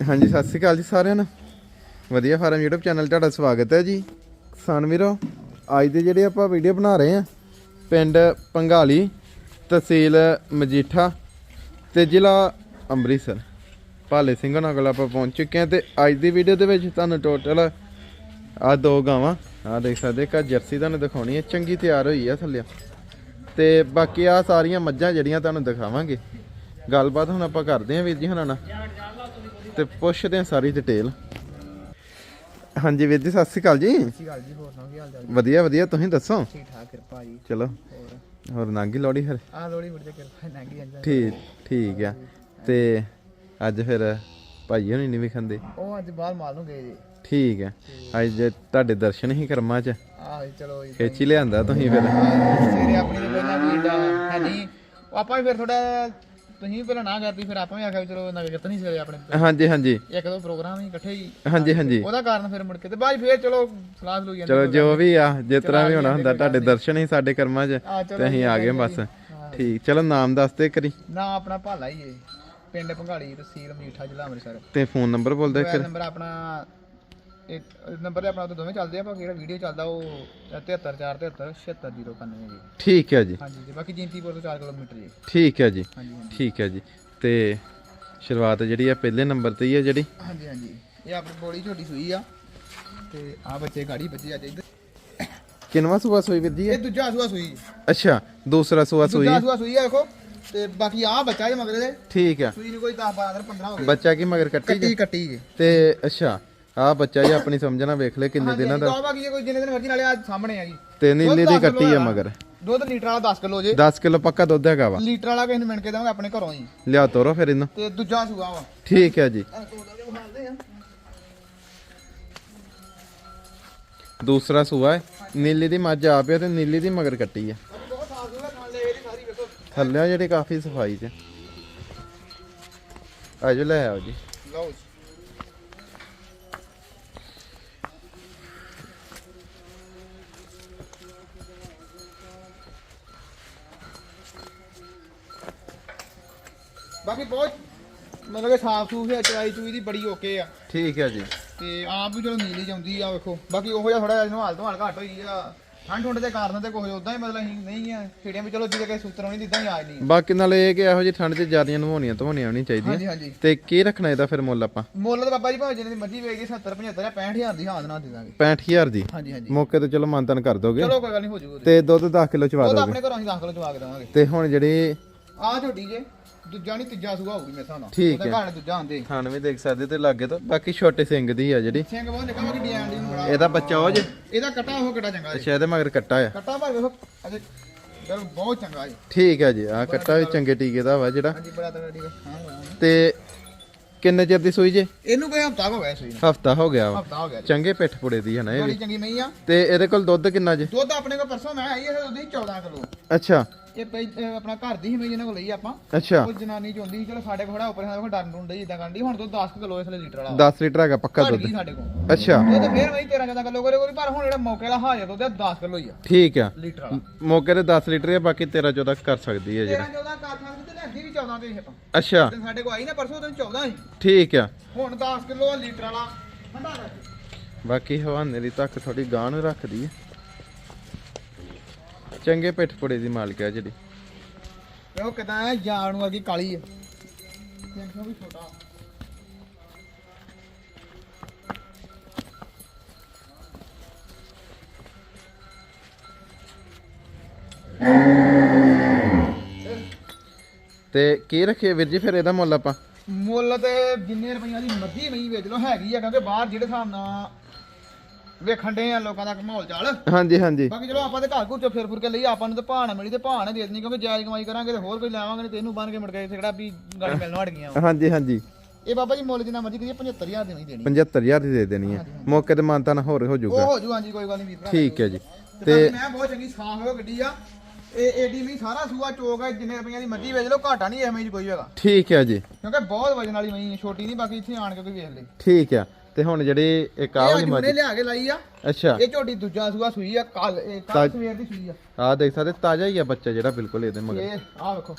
ਹਾਂਜੀ, ਸਤਿ ਸ਼੍ਰੀ ਅਕਾਲ ਜੀ ਸਾਰਿਆਂ ਨੂੰ। ਵਧੀਆ ਫਾਰਮ YouTube ਚੈਨਲ ਤੁਹਾਡਾ ਸਵਾਗਤ ਹੈ ਜੀ। ਕਿਸਾਨ ਵੀਰੋ, ਅੱਜ ਦੇ ਜਿਹੜੇ ਆਪਾਂ ਵੀਡੀਓ ਬਣਾ ਰਹੇ ਆ ਪਿੰਡ ਪੰਗਾਲੀ, ਤਹਿਸੀਲ ਮਜੀਠਾ ਤੇ ਜ਼ਿਲ੍ਹਾ ਅੰਮ੍ਰਿਤਸਰ। ਭਾਲੇ ਸਿੰਘ ਨਾਲ ਕੋਲ ਆਪਾਂ ਪਹੁੰਚ ਚੁੱਕੇ ਆ ਤੇ ਅੱਜ ਦੀ ਵੀਡੀਓ ਦੇ ਵਿੱਚ ਤੁਹਾਨੂੰ ਟੋਟਲ ਆ ਦੋ ਗਾਵਾਂ ਆ ਦੇਖ ਸਕਦੇ ਕਾ ਜਰਸੀ ਤੁਹਾਨੂੰ ਦਿਖਾਉਣੀ ਹੈ, ਚੰਗੀ ਤਿਆਰ ਹੋਈ ਆ ਥੱਲੇ। ਤੇ ਬਾਕੀ ਆ ਸਾਰੀਆਂ ਮੱਝਾਂ ਜਿਹੜੀਆਂ ਤੁਹਾਨੂੰ ਦਿਖਾਵਾਂਗੇ। ਗੱਲਬਾਤ ਹੁਣ ਆਪਾਂ ਕਰਦੇ ਆਂ ਵੀਰ ਜੀ ਹੁਣਾਂ ਨਾਲ। ਤੇ ਪੁੱਛਦੇ ਆਂ ਸਾਰੀ ਡਿਟੇਲ ਹਾਂਜੀ ਵੀਰ ਜੀ ਸਤਿ ਸ਼੍ਰੀ ਅਕਾਲ ਜੀ। ਸਤਿ ਸ਼੍ਰੀ ਅਕਾਲ ਜੀ ਹੋਰ ਸੁਣਾਓ ਕੀ ਹਾਲ ਚਾਲ ਜੀ? ਵਧੀਆ ਵਧੀਆ ਤੁਸੀਂ ਦੱਸੋ? ਠੀਕ ਠਾਕ ਕਿਰਪਾ ਜੀ। ਚਲੋ। ਹੋਰ? ਨਾਂਗੀ ਲੋੜੀ ਫਿਰ? ਆਹ ਲੋੜੀ ਮੁੜ ਕੇ ਕਿਰਪਾ ਨਾਂਗੀ ਜਾਂਦਾ। ਠੀਕ ਠੀਕ ਆ। ਤੇ ਅੱਜ ਫਿਰ ਭਾਈ ਹੋਣੀ ਨਹੀਂ ਵਿਖੰਦੇ? ਉਹ ਅੱਜ ਬਾਹਰ ਮਾਲ ਨੂੰ ਗਏ ਜੀ। ਠੀਕ ਆ। ਅੱਜ ਤੁਹਾਡੇ ਦਰਸ਼ਨ ਹੀ ਕਰਮਾਂ ਚ। ਆਹ ਚਲੋ ਜੀ। ਖੇਚੀ ਲਿਆਂਦਾ ਤੁਸੀਂ ਫਿਰ। ਸਵੇਰੇ ਆਪਣੀ ਪਹਿਲਾਂ ਦਾ ਹੈ ਨਹੀਂ। ਆਪਾਂ ਵੀ ਫਿਰ ਥੋੜਾ ਤੁਸੀਂ ਪਹਿਲਾਂ ਨਾ ਕਰਦੀ ਫਿਰ ਆਪਾਂ ਵੀ ਆਖਿਆ ਵੀ ਚਲੋ ਕਿਤੇ ਨਹੀਂ ਸਵੇਰੇ ਆਪਣੇ ਹਾਂਜੀ ਹਾਂਜੀ। ਇੱਕ ਦੋ ਪ੍ਰੋਗਰਾਮ ਹੀ ਇਕੱਠੇ ਹੀ। ਹਾਂਜੀ ਹਾਂਜੀ। ਉਹਦਾ ਕਾਰਨ ਫਿਰ ਮੁੜ ਕੇ ਤੇ ਬਾਅਦ ਫਿਰ ਚਲੋ ਸਲਾਹ ਸਲੂ ਜਾਂਦੀ ਚਲੋ ਜੋ ਵੀ ਆ ਜਿਸ ਤਰ੍ਹਾਂ ਵੀ ਹੋਣਾ ਹੁੰਦਾ ਤੁਹਾਡੇ ਦਰਸ਼ਨ ਹੀ ਸਾਡੇ ਕਰਮਾਂ 'ਚ ਤੇ ਅਸੀਂ ਆ ਗਏ ਬਸ। ਠੀਕ ਚਲੋ ਨਾਮ ਦੱਸ ਦੇ ਕਰੀ ਨਾ ਆਪਣਾ ਭਾਲਾ ਹੀ ਏ। ਪਿੰਡ ਭੰਗਾਲੀ ਤਹਿਸੀਲ ਮੀਠਾ ਜ਼ਿਲ੍ਹਾ ਅੰਮ੍ਰਿਤਸਰ। ਤੇ ਫੋਨ ਨੰਬਰ ਬੋਲ ਦੇ ਮੋਬਾਈਲ ਨੰਬਰ ਆਪਣਾ ਇਹ ਨੰਬਰ ਤੇ ਆਪਣਾ ਉਹ ਦੋਵੇਂ ਚੱਲਦੇ ਆ ਪਰ ਜਿਹੜਾ ਵੀਡੀਓ ਚੱਲਦਾ ਉਹ 73473 76091 ਜੀ। ਠੀਕ ਹੈ ਜੀ। ਹਾਂਜੀ ਬਾਕੀ ਜੀਂਤੀਪੁਰ ਤੋਂ 4 ਕਿਲੋਮੀਟਰ ਜੀ। ਠੀਕ ਹੈ ਜੀ। ਠੀਕ ਹੈ ਜੀ। ਤੇ ਸ਼ੁਰੂਆਤ ਜਿਹੜੀ ਆ ਪਹਿਲੇ ਨੰਬਰ ਤੇ ਹੀ ਹੈ ਜਿਹੜੀ? ਹਾਂਜੀ ਹਾਂਜੀ। ਇਹ ਆਪਣੀ ਬੋੜੀ ਛੋਟੀ ਸੂਈ ਆ। ਤੇ ਆ ਬੱਚੇ ਗਾੜੀ ਬੱਚੇ ਅੱਜ ਇੱਧਰ। ਕਿੰਨਵਾ ਸੂਆ ਸੂਈ ਵੀਰ ਜੀ ਇਹ? ਇਹ? ਦੂਜਾ ਸੂਆ ਸੂਈ। ਅੱਛਾ ਦੂਸਰਾ ਸੂਆ ਸੂਈ। ਦੂਜਾ ਸੂਆ ਸੂਈ ਆ ਦੇਖੋ। ਤੇ ਬਾਕੀ ਆ ਬੱਚਾ ਜੇ ਮਗਰ ਦੇ ਠੀਕ ਆ। ਸੂਈ ਨੂੰ ਕੋਈ 10 12 15 ਹੋ ਗਏ। ਬੱਚਾ ਕੀ ਮਗਰ ਕੱਟੀ ਕੱਟੀ ਕੱਟੀ ਜੀ। ਤੇ ਅੱਛਾ ਆ ਬੱਚਾ ਜੀ ਆਪਣੀ ਸਮਝਣਾ ਵੇਖ ਲੈ ਕਿੰਨੇ ਦਿਨਾਂ ਦਾ। ਬਾਕੀ ਜੇ ਕੋਈ ਜਿੰਨੇ ਦਿਨ ਮਰਜ਼ੀ ਨਾਲੇ ਅੱਜ ਸਾਹਮਣੇ ਆ ਜੀ। ਤੇ ਨੀਲੀ ਦੀ ਕੱਟੀ ਆ ਮਗਰ। ਦੁੱਧ ਲੀਟਰ ਵਾਲਾ 10 ਕਿਲੋ ਜੇ। 10 ਕਿਲੋ ਪੱਕਾ ਦੁੱਧ ਹੈਗਾ ਵਾ। ਲੀਟਰ ਵਾਲਾ ਕਿਸੇ ਨੂੰ ਮਿਣ ਕੇ ਦੇਵਾਂਗੇ ਆਪਣੇ ਘਰੋਂ ਜੀ ਲਿਆ ਤੋਰੋ ਫਿਰ ਇਹਨੂੰ। ਤੇ ਦੂਜਾ ਸੂਆ ਵਾ। ਠੀਕ ਹੈ ਜੀ। ਦੂਸਰਾ ਸੂਆ ਹੈ। ਨੀਲੀ ਦੀ ਮੱਝ ਆ ਪਿਆ ਤੇ ਨੀਲੀ ਦੀ ਮਗਰ ਕੱਟੀ ਵੇਖੋ। ਥੱਲੇ ਜਿਹੜੀ ਕਾਫੀ ਸਫ਼ਾਈ ਚ। ਆਜੋ ਲੈ ਆਓ ਜੀ। ਲਓ ਜੀ। ਬਾਕੀ ਬਹੁਤ ਮਤਲਬ ਕਿ ਸਾਫ਼ ਸੂਫ ਹੈ ਚਵਾਈ ਚੂਈ ਦੀ ਬੜੀ ਓਕੇ ਆ। ਠੀਕ ਹੈ ਜੀ। ਤੇ ਆਪ ਵੀ ਚਲੋ ਨੀਲੀ ਜਾਂਦੀ ਆ ਵੇਖੋ। ਬਾਕੀ ਉਹੋ ਜਿਹਾ ਥੋੜਾ ਜਿਹਾ ਹਾਲ ਤੋਂ ਹਾਲ ਘੱਟ ਹੋਈ ਆ। ਠੰਡ ਠੁੰਡ ਦੇ ਕਾਰਨ ਤੇ ਕੋਈ ਉਦਾਂ ਹੀ ਮਤਲਬ ਅਸੀਂ ਨਹੀਂ ਆ। ਛੇੜੀਆਂ ਵੀ ਚਲੋ ਜਿਹਦੇ ਕਿ ਸੂਤਰ ਨਹੀਂ ਦਿਦਾਂ ਹੀ ਆ ਨਹੀਂ ਬਾਕੀ ਨਾਲ ਇਹ ਕਿ ਇਹੋ ਜਿਹੀ ਠੰਡ 'ਚ ਜ਼ਿਆਦੀਆਂ ਨਵਾਉਣੀਆਂ ਧਵਾਉਣੀਆਂ ਨਹੀਂ ਚਾਹੀਦੀਆਂ। ਹਾਂਜੀ ਹਾਂਜੀ। ਤੇ ਕੀ ਰੱਖਣਾ ਇਹਦਾ ਫਿਰ ਮੁੱਲ ਆਪਾਂ? ਮੁੱਲ ਤਾਂ ਬਾਬਾ ਜੀ ਭਾਵੇਂ ਜਿੰਨੇ ਦੀ ਮਰਜ਼ੀ ਵੇਚੀ 70 75 ਜਾਂ 65000 ਦੀ ਹਾਂ ਨਾ ਦੇ ਦਾਂਗੇ। 65000 ਦੀ? ਹਾਂਜੀ ਹਾਂਜੀ। ਮੌਕੇ ਤੇ ਚਲੋ ਮਾਨਤਨ ਕਰ ਦੋਗੇ। ਚਲੋ ਕੋਈ ਗੱਲ ਨਹੀਂ ਹੋ ਜੂਗਾ ਤੇ ਦੁੱਧ 10 ਕਿਲੋ ਚਵਾ ਉਹ ਤਾਂ ਦੋਗੇ। ਆਪਣੇ ਘਰੋਂ ਅਸੀਂ 10 ਕਿਲੋ ਚਵਾ ਕੇ ਦੇਵਾਂਗੇ। ਤੇ ਹੁਣ ਜਿਹੜੀ ਆਹ ਝੋਟੀ ਜੇ। ਦੂਜਾ ਨਹੀਂ ਤੀਜਾ ਸੂਆ ਹੋਊਗੀ ਮੇਰੇ ਹਿਸਾਬ ਨਾਲ। ਠੀਕ ਉਹਦੇ ਘਰ ਦੂਜਾ ਆਂਦੇ ਖਾਣ ਵੀ ਦੇਖ ਸਕਦੇ ਤੇ ਲਾਗੇ ਤੋਂ ਬਾਕੀ ਛੋਟੇ ਸਿੰਘ ਦੀ ਆ ਜਿਹੜੀ। ਸਿੰਘ ਬਹੁਤ ਨਿਕਾ ਕਿ ਡਿਜ਼ਾਈਨ ਦੀ ਬੜਾ ਇਹਦਾ ਬੱਚਾ ਉਹ ਜੇ। ਇਹਦਾ ਕਟਾ ਉਹ ਕਿੱਡਾ ਚੰਗਾ ਜੀ। ਅੱਛਾ ਇਹਦੇ ਮਗਰ ਕੱਟਾ ਆ। ਕਟਾ ਭਾਵੇਂ ਵੇਖੋ ਅਜੇ ਬਹੁਤ ਚੰਗਾ ਜੀ। ਠੀਕ ਹੈ ਜੀ ਆ ਕੱਟਾ ਵੀ ਚੰਗੇ ਟੀਕੇ ਦਾ ਵਾ ਜਿਹੜਾ। ਹਾਂਜੀ ਬੜਾ ਤਗੜਾ ਠੀਕ ਹੈ ਹਾਂ ਹਾਂ। ਤੇ ਕਿੰਨੇ ਚਿਰ ਦੀ ਸੂਈ ਜੇ? ਇਹਨੂੰ ਕੋਈ ਹਫਤਾ ਹੋ ਗਿਆ ਸੂਈ ਨੂੰ। ਹਫਤਾ ਹੋ ਗਿਆ ਵਾ। ਹਫਤਾ ਹੋ ਗਿਆ ਜੀ। ਚੰਗੇ ਪਿੱਠ ਪੁੜੇ ਦੀ ਹੈ ਨਾ ਇਹ ਬੜੀ ਵੀ ਚੰਗੀ ਮਈ ਆ। ਤੇ ਇਹਦੇ ਕੋਲ ਦੁੱਧ ਕਿੰਨਾ ਜੇ? ਦੁੱਧ ਆਪਣੇ ਕੋਲ ਪਰਸੋਂ ਮੈਂ ਆਈ ਇਹ ਦੁੱਧ 14 ਕਿਲੋ। ਅੱਛਾ। ਇਹ ਆਪਣਾ ਘਰ ਦੀ ਹੀ ਮਈ ਇਹਨਾਂ ਕੋਲ ਲਈ ਆਪਾਂ। ਅੱਛਾ। ਉਹ ਜਨਾਨੀ ਚੋਂਦੀ ਸੀ ਚਲੋ ਸਾਡੇ ਕੋਲ ਖੜਾ ਉੱਪਰ ਸਾਡੇ ਕੋਲ ਡਰਨ ਡੁੰਡ ਇਦਾਂ ਕਰਦੀ ਹੁਣ ਦੁੱਧ 10 ਕਿਲੋ ਇਸ ਲਈ ਲੀਟਰ ਵਾਲਾ। 10 ਲੀਟਰ ਹੈਗਾ ਪੱਕਾ ਘਟ ਦੁੱਧ। ਗਈ ਸਾਡੇ ਕੋਲ। ਅੱਛਾ। ਉਹ ਤਾਂ ਫੇਰ ਵਈ 13 14 ਕਿਲੋ ਕਰੇ ਕੋਈ ਪਰ ਹੁਣ ਜਿਹੜਾ ਮੌਕੇ ਵਾਲਾ ਹਾਜ਼ਰ ਦੁੱਧ ਆ 10 ਕਿਲੋ ਹੀ ਆ। ਠੀਕ ਆ। ਲੀਟਰ ਵਾਲਾ। ਮੌਕੇ ਤੇ 10 ਲੀਟਰ ਹੈ ਬਾਕੀ 13 14 ਕਰ ਸਕਦੀ ਹੈ ਜਿਹੜਾ। 13 14 ਕਰ ਸਕਦੇ ਤੇ ਲੈਂਦੀ ਵੀ 14 ਤੇ ਆਪਾਂ ਅੱਛਾ। ਸਾਡੇ ਕੋਲ ਆਈ ਨਾ ਪਰਸੋਂ ਦਿਨ 14 ਸੀ। ਠੀਕ ਆ। ਹੁਣ 10 ਕਿਲੋ ਲੀਟਰ ਵਾਲਾ ਠੰਡਾ ਕਰ ਬਾਕੀ ਹਵਾਨੇ ਦੀ ਤੱਕ ਥੋੜੀ ਗਾਂ ਨੂੰ ਰੱਖਦੀ ਹੈ ਚੰਗੇ ਪਿੱਠ ਪੁੜੇ ਦੀ ਮਾਲਕ ਹੈ ਜਿਹੜੀ। ਦੇਖੋ ਕਿਦਾਂ ਹੈ ਜਾਣ ਵਰਗੀ ਕਾਲੀ ਹੈ ਸਿੰਘ ਵੀ ਛੋਟਾ। ਤੇ ਕੀ ਰੱਖੀਏ ਵੀਰ ਜੀ ਫਿਰ ਇਹਦਾ ਮੁੱਲ ਆਪਾਂ? ਮੁੱਲ ਤੇ ਜਿੰਨੇ ਰੁਪਈਆਂ ਦੀ ਮਰਜ਼ੀ ਨਹੀਂ ਵੇਚ ਲਓ ਹੈਗੀ ਆ ਕਿਉਂਕਿ ਬਾਹਰ ਜਿਹੜੇ ਹਿਸਾਬ ਨਾਲ ਵੇਖਣ ਦੇ ਆ ਲੋਕਾਂ ਦਾ ਮਾਹੌਲ ਚਾਲ। ਹਾਂਜੀ ਹਾਂਜੀ। ਬਾਕੀ ਚਲੋ ਆਪਾਂ ਤੇ ਘਰ ਘੁਰ ਚੋਂ ਫਿਰ ਫਿਰ ਕੇ ਲਈ ਆਪਾਂ ਨੂੰ ਤੇ ਭਾਣਾ ਮਿਲੀ ਤੇ ਭਾਣਾ ਦੇ ਦੇਣੀ ਕਿਉਂਕਿ ਜਾਇਜ਼ ਕਮਾਈ ਕਰਾਂਗੇ ਤੇ ਹੋਰ ਕੋਈ ਲਾਵਾਂਗੇ ਤੇ ਇਹਨੂੰ ਬੰਨ ਕੇ ਮੁੜ ਕੇ ਇੱਥੇ ਕਿਹੜਾ ਵੀ ਗਾੜੀ ਮਿਲਣ ਹਟ ਗਈਆਂ। ਹਾਂਜੀ ਹਾਂਜੀ। ਇਹ ਬਾਬਾ ਜੀ ਮੁੱਲ ਜਿੰਨਾ ਮਰਜ਼ੀ ਕਰੀਏ 75000 ਦੀ ਨਹੀਂ ਦੇਣੀ 75000 ਦੀ ਦੇ ਦੇਣੀ ਹੈ ਮੌਕੇ ਤੇ ਮਾਨਤਾ ਨਾ ਹੋਰ ਹੋ ਉਹ ਜਾਊਗਾ ਹੋ ਜੂ ਹਾਂਜੀ ਕੋਈ ਗੱਲ ਨਹੀਂ ਵੀਰ ਠੀਕ ਹੈ ਜੀ। ਤੇ ਮੈਂ ਬਹੁਤ ਚੰਗੀ ਸਾਫ਼ ਹੋ ਗੱਡੀ ਆ। ਇਹ ਏਡੀ ਨਹੀਂ ਸਾਰਾ ਸੂਆ ਚੋਕ ਹੈ ਜਿੰਨੇ ਰੁਪਈਆਂ ਦੀ ਮਰਜ਼ੀ ਵੇਚ ਲਓ ਘਾਟਾ ਨਹੀਂ ਐਵੇਂ ਜੀ ਕੋਈ ਹੈਗਾ। ਠੀਕ ਹੈ ਜੀ। ਕਿਉਂਕਿ ਬਹੁਤ ਵਜਨ ਵਾਲੀ ਮਈ ਛੋਟੀ ਨਹੀਂ ਬਾਕੀ ਇੱਥੇ ਆਣ ਕੇ ਕੋਈ ਵੇਖ ਲੈ ਠੀਕ ਆ। ਤੇ ਹੁਣ ਜਿਹੜੀ ਇੱਕ ਆਹ ਇਹ ਵਾਲੀ ਅੱਜ ਮੱਝ ਉਹਨੇ ਲਿਆ ਕੇ ਲਾਈ ਆ। ਅੱਛਾ। ਇਹ ਝੋਟੀ ਦੂਜਾ ਸੂਆ ਸੂਈ ਆ ਕੱਲ ਇਹ ਕੱਲ ਤਾਂ- ਸਵੇਰ ਦੀ ਸੂਈ ਆ। ਆਹ ਦੇਖ ਸਕਦੇ ਤਾਜ਼ਾ ਹੀ ਆ ਬੱਚਾ ਜਿਹੜਾ ਬਿਲਕੁਲ ਇਹਦੇ ਮਗਰ। ਇਹ ਆਹ ਵੇਖੋ।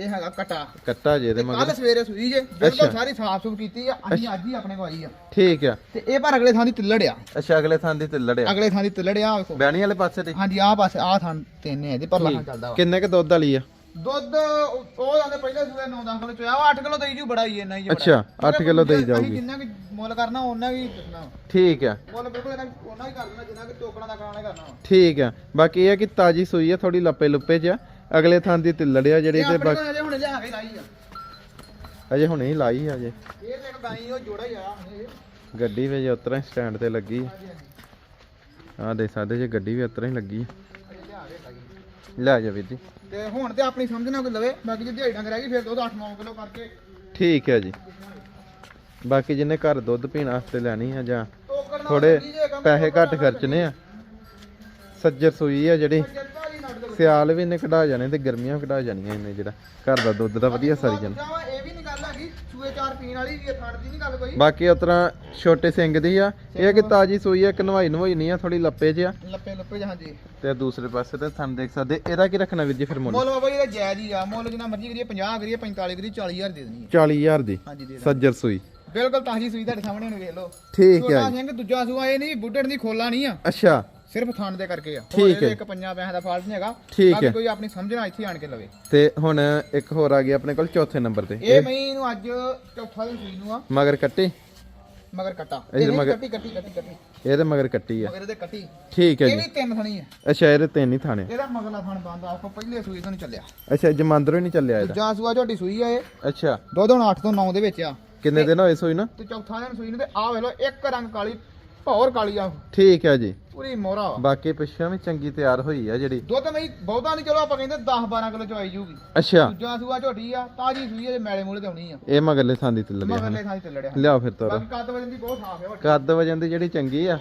ਇਹ ਹੈਗਾ ਕਟਾ। ਕੱਟਾ ਜੇ ਦੇ ਕੱਲ ਮਗਰ ਸਵੇਰੇ ਸੂਈ ਜੇ ਅੱਛਾ। ਬਿਲਕੁਲ ਸਾਰੀ ਸਾਫ਼ ਸੁਫ ਕੀਤੀ ਆ ਅਸੀਂ ਅੱਜ ਹੀ ਆਪਣੇ ਕੋ ਆਈ ਆ। ਠੀਕ ਆ। ਤੇ ਇਹ ਪਰ ਅਗਲੇ ਥਾਂ ਦੀ ਤਿੱਲੜ ਆ ਅੱਛਾ ਅਗਲੇ ਥਾਂ ਦੀ ਤੇ ਲੜਿਆ ਅਗਲੇ ਥਾਂ ਦੀ ਤਿੱਲੜ ਆ ਵੇਖੋ। ਬੈਣੀ ਵਾਲੇ ਪਾਸੇ ਤੇ? ਹਾਂਜੀ ਆਹ ਪਾਸੇ ਆਹ ਥਾਂ ਤਿੰਨ ਹੈ ਇਹਦੇ ਪਰ ਲਾਹਾਂ ਚੱਲਦਾ ਵਾ। ਕਿੰਨੇ ਕ ਦੁੱਧ ਵਾਲੀ ਆ? ਦੁੱਧ ਉਹ ਉਹ ਜਾਂਦੇ ਪਹਿਲੇ ਸੂਏ 9-10 ਕਿਲੋ ਚੋਇਆ। ਉਹ 8 ਕਿਲੋ ਦੇਈ ਜੂ ਬੜਾ ਹੀ ਇੰਨਾ ਹੀ ਅੱਛਾ, ਅੱਠ ਕਿੱਲੋ ਦੇਈ ਜਾਊਗੀ। ਅਸੀਂ ਜਿੰਨਾ ਕਿ ਮੁੱਲ ਕਰਨਾ ਉਹਨਾਂ ਵੀ ਦੱਸਣਾ ਵਾ। ਠੀਕ ਆ। ਮੁੱਲ ਬਿਲਕੁਲ ਇਹਨਾਂ ਉਹਨਾਂ ਹੀ ਕਰ ਦੇਣਾ ਜਿੰਨਾ ਕਿ ਟੋਕਣਾ ਦਾ ਕਰਾਣਾ ਕਰਨਾ ਵਾ। ਠੀਕ ਆ। ਬਾਕੀ ਇਹ ਆ ਕਿ ਤਾਜੀ ਸੂਈ ਆ ਥੋੜੀ ਲੱਪੇ ਲੁੱਪੇ ਚ ਆ। ਅਗਲੇ ਥਾਂ ਦੀ ਤੇ ਲੜਿਆ ਜਿਹੜੀ ਤੇ ਆਪਣੇ ਬਾਕੀ ਕੋਲ ਅਜੇ ਹੁਣ ਲਿਆ ਕੇ ਲਾਈ ਆ। ਅਜੇ ਹੁਣੇ ਹੀ ਲਾਈ ਆ ਅਜੇ ਇਹ ਤੇ ਇੱਕ ਗਾਈ ਉਹ ਜੋੜਾ ਹੀ ਆ ਹੁਣ ਇਹ। ਗੱਡੀ ਵੀ ਜੇ ਉਤਰਾ ਸਟੈਂਡ ਤੇ ਲੱਗੀ ਆ। ਦੇ ਸਾਡੇ ਜੇ ਗੱਡੀ ਵੀ ਉਤਰਾ ਹੀ ਲੱਗੀ ਲੈ ਜਾ ਵੀਰ ਜੀ। ਤੇ ਹੁਣ ਤੇ ਆਪਣੀ ਸਮਝ ਨਾਲ ਕੋਈ ਲਵੇ ਬਾਕੀ ਜੇ ਦਿਹਾੜੀ ਡੰਗ ਰਹਿ ਗਈ ਫਿਰ ਦੁੱਧ 8-9 ਕਿਲੋ ਕਰਕੇ। ਠੀਕ ਹੈ ਜੀ। ਬਾਕੀ ਜਿਹਨੇ ਘਰ ਦੁੱਧ ਪੀਣ ਵਾਸਤੇ ਲੈਣੀ ਆ ਜਾਂ ਥੋੜੇ ਪੈਸੇ ਘੱਟ ਖਰਚਣੇ ਆ। ਸੱਜਰ ਸੂਈ ਆ ਜਿਹੜੀ। ਸਿਆਲ ਵੀ ਇਹਨੇ ਕਢਾ ਜਾਣੇ ਤੇ ਗਰਮੀਆਂ ਵੀ ਕਢਾ ਜਾਣੀਆਂ ਇਹਨੇ ਜਿਹੜਾ। ਘਰ ਦਾ ਦੁੱਧ ਦਾ ਵਧੀਆ ਸਾਰੀ ਜਾਣ। ਇਹ ਵੀ ਨਹੀਂ ਗੱਲ ਹੈਗੀ ਸੂਏ ਚਾਰ ਪੀਣ ਵਾਲੀ ਵੀ ਥੜ ਦੀ ਨਹੀਂ ਗੱਲ ਕੋਈ। ਬਾਕੀ ਉਤਰਾ ਛੋਟੇ ਸਿੰਘ ਦੀ ਆ ਇਹ ਕਿ ਤਾਜੀ ਸੂਈ ਆ ਕਨਵਾਈ ਨਵਾਈ ਨਹੀਂ ਆ ਥੋੜੀ ਲੱਪੇ 'ਚ ਆ। ਲੱਪੇ ਲੱਪੇ ਜਹਾਂ ਜੀ ਤੇ ਦੂਸਰੇ ਪਾਸੇ ਤੇ ਥਣ ਦੇਖ ਸਕਦੇ ਇਹਦਾ ਕੀ ਰੱਖਣਾ ਵੀਰ ਜੀ ਫਿਰ ਮੁੱਲ? ਮੁੱਲ ਬਾਬਾ ਜੀ ਦਾ ਜਾਇਜ਼ ਹੀ ਆ। ਮੁੱਲ ਜਿੰਨਾ ਮਰਜ਼ੀ ਕਰੀਏ 50 ਕਰੀਏ 45 ਕਰੀਏ 40000 ਦੇ ਦੇਣੀ ਹੈ 40000 ਦੀ। ਸੱਜਰ ਸੂਈ। ਬਿਲਕੁਲ ਤਾਜੀ ਸੂਈ ਤੁਹਾਡੇ ਸਾਹਮਣੇ ਹੁਣ ਵੇਖ ਲਓ। ਠੀਕ ਹੈ ਜੀ। ਦੂਜਾ ਸੂਆ ਇਹ ਨਹੀਂ ਬੁੱਢੜ ਦੀ ਖੋਲਾ ਨਹੀਂ ਆ। ਅੱਛਾ। ਸਿਰਫ ਥਣ ਦੇ ਕਰਕੇ ਆ। ਹੋਰ ਹੈ। ਇਹਦੇ ਇੱਕ ਪੰਜਾਂ ਪੈਸਿਆਂ ਦਾ ਫਾਲਟ ਨਹੀਂ ਹੈਗਾ। ਠੀਕ ਹੈ। ਕੋਈ ਆਪਣੀ ਸਮਝਣਾ ਇੱਥੇ ਆਣ ਕੇ ਲਵੇ। ਤੇ ਹੁਣ ਇੱਕ ਹੋਰ ਆ ਗਿਆ ਆਪਣੇ ਕੋਲ ਚੌਥੇ ਨੰਬਰ ਤੇ। ਇਹ ਮੈਂ ਨੂੰ ਅੱਜ ਚੌਥਾ ਦਿਨ ਸੂਈ ਨੂੰ ਆ। ਮਗਰ ਕੱਟੀ? ਮਗਰ ਕੱਟਾ। ਇਹਦੇ ਇਹ ਮਗਰ- ਕੱਟੀ ਕੱਟੀ ਕੱਟੀ ਕੱਟੀ। ਇਹਦੇ ਮਗਰ ਕੱਟੀ ਆ। ਮਗਰ ਇਹਦੇ ਕੱਟੀ। ਠੀਕ ਹੈ ਇਹ ਜੀ। ਵੀ ਤਿੰਨ ਥਣੀ ਆ। ਅੱਛਾ ਇਹਦੇ ਤਿੰਨ ਹੀ ਥਾਣੇ। ਇਹਦਾ ਮਗਲਾ ਥਣ ਬੰਦ ਆ। ਪਹਿਲੇ ਸੂਈ ਤੋਂ ਨਹੀਂ ਚੱਲਿਆ। ਅੱਛਾ ਜਮਾਂਦਰੋਂ ਹੀ ਨਹੀਂ ਚੱਲਿਆ ਇਹਦਾ। ਦੂਜਾ ਸੂਆ ਝੋਟੀ ਸੂਈ ਆ ਇਹ। ਅੱਛਾ। ਦੁੱਧ ਹੁਣ 8 ਤੋਂ 9 ਦੇ ਵਿੱਚ ਆ। ਕਿੰਨੇ ਦਿਨ ਹੋਏ ਸੋਈ ਨਾ? ਤੇ ਚੌਥਾ ਦਿਨ ਸੂਈ ਨੂੰ ਤੇ ਆ ਵੇਖ ਲਓ ਇੱਕ ਰੰਗ ਕਾਲੀ ਭੌਰ ਕਾਲੀ ਆ। ਠੀਕ ਹੈ ਜੀ। ਪੂਰੀ ਮੋਹਰਾ ਵਾ। ਬਾਕੀ ਪਿੱਛੋਂ ਵੀ ਚੰਗੀ ਤਿਆਰ ਹੋਈ ਆ ਜਿਹੜੀ। ਦੁੱਧ ਨਹੀਂ ਬਹੁਤਾ ਨਹੀਂ ਚਲੋ ਆਪਾਂ ਕਹਿੰਦੇ 10 12 ਕਿਲੋ ਚਵਾਈ ਜੂਗੀ ਅੱਛਾ। ਦੂਜਾ ਸੂਆ ਝੋਟੀ ਆ ਤਾਜੀ ਸੂਈ ਆ ਤੇ ਮੈਲੇ ਮੂਲੇ ਤੇ ਆਉਣੀ ਆ। ਇਹ ਮਗਰਲੇ ਥਾਂ ਦੀ ਤੇ ਲੜਿਆ ਮਗਰਲੇ ਥਾਂ ਤੇ ਲੜਿਆ ਲਿਆਓ ਫਿਰ ਤੋਰਾ। ਬਾਕੀ ਕੱਦ ਵਜਨ ਦੀ ਬਹੁਤ ਸਾਫ਼ ਹੈ ਵੱਡੀ ਕੱਦ ਵਜਨ ਦੀ ਜਿਹੜੀ ਚੰਗੀ ਆ